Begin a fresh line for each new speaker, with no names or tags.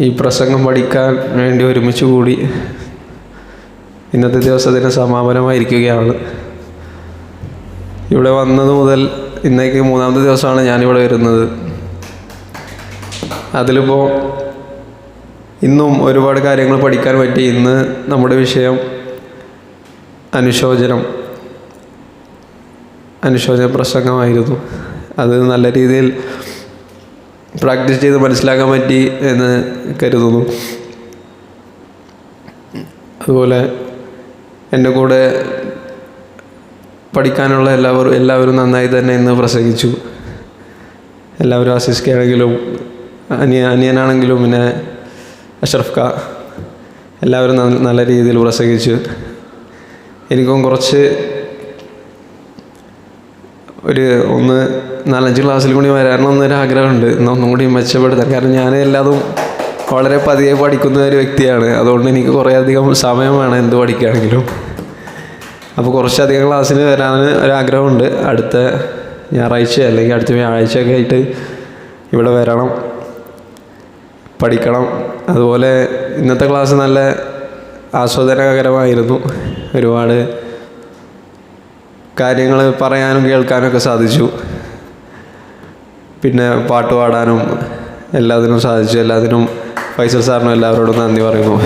ഈ പ്രസംഗം പഠിക്കാൻ വേണ്ടി ഒരുമിച്ച് കൂടി ഇന്നത്തെ ദിവസത്തിന് സമാപനമായിരിക്കുകയാണ്. ഇവിടെ വന്നത് മുതൽ ഇന്നേക്ക് മൂന്നാമത്തെ ദിവസമാണ് ഞാനിവിടെ വരുന്നത്. അതിലിപ്പോൾ ഇന്നും ഒരുപാട് കാര്യങ്ങൾ പഠിക്കാൻ പറ്റി. ഇന്ന് നമ്മുടെ വിഷയം അനുശോചനം. അനുശോചന പ്രസംഗമായിരുന്നു. അത് നല്ല രീതിയിൽ പ്രാക്ടീസ് ചെയ്ത് മനസ്സിലാക്കാൻ പറ്റി എന്ന് കരുതുന്നു. അതുപോലെ എന്റെ കൂടെ പഠിക്കാനുള്ള എല്ലാവരും എല്ലാവരും നന്നായി തന്നെ ഇന്ന് പ്രസംഗിച്ചു. എല്ലാവരും ആശിസ്ക്കാണെങ്കിലും അനിയ അനിയനാണെങ്കിലും പിന്നെ അഷ്റഫ് ക എല്ലാവരും നല്ല- രീതിയിൽ പ്രസംഗിച്ചു. എനിക്കും കുറച്ച് ഒരു ഒന്ന് നാലഞ്ച് ക്ലാസ്സിൽ കൂടി വരാനൊന്നൊരു ആഗ്രഹമുണ്ട്. എന്നാൽ ഒന്നും കൂടി മെച്ചപ്പെടുത്താൻ. കാരണം ഞാൻ എല്ലാതും വളരെ പതിയെ പഠിക്കുന്ന ഒരു വ്യക്തിയാണ്. അതുകൊണ്ട് എനിക്ക് കുറേ അധികം സമയം വേണം എന്ത് പഠിക്കുകയാണെങ്കിലും അപ്പോൾ കുറച്ചധികം ക്ലാസ്സിന് വരാൻ ഒരാഗ്രഹമുണ്ട്. അടുത്ത ഞായറാഴ്ച അല്ലെങ്കിൽ അടുത്ത വ്യാഴാഴ്ചയൊക്കെ ആയിട്ട് ഇവിടെ വരണം. പഠിക്കണം. അതുപോലെ ഇന്നത്തെ ക്ലാസ് നല്ല ആസ്വാദനകരമായിരുന്നു. ഒരുപാട് കാര്യങ്ങൾ പറയാനും കേൾക്കാനൊക്കെ സാധിച്ചു. പിന്നെ പാട്ട് പാടാനും എല്ലാത്തിനും സാധിച്ചു. എല്ലാത്തിനും ഫൈസൽ സാറിനും എല്ലാവരോടും നന്ദി പറയുന്നു.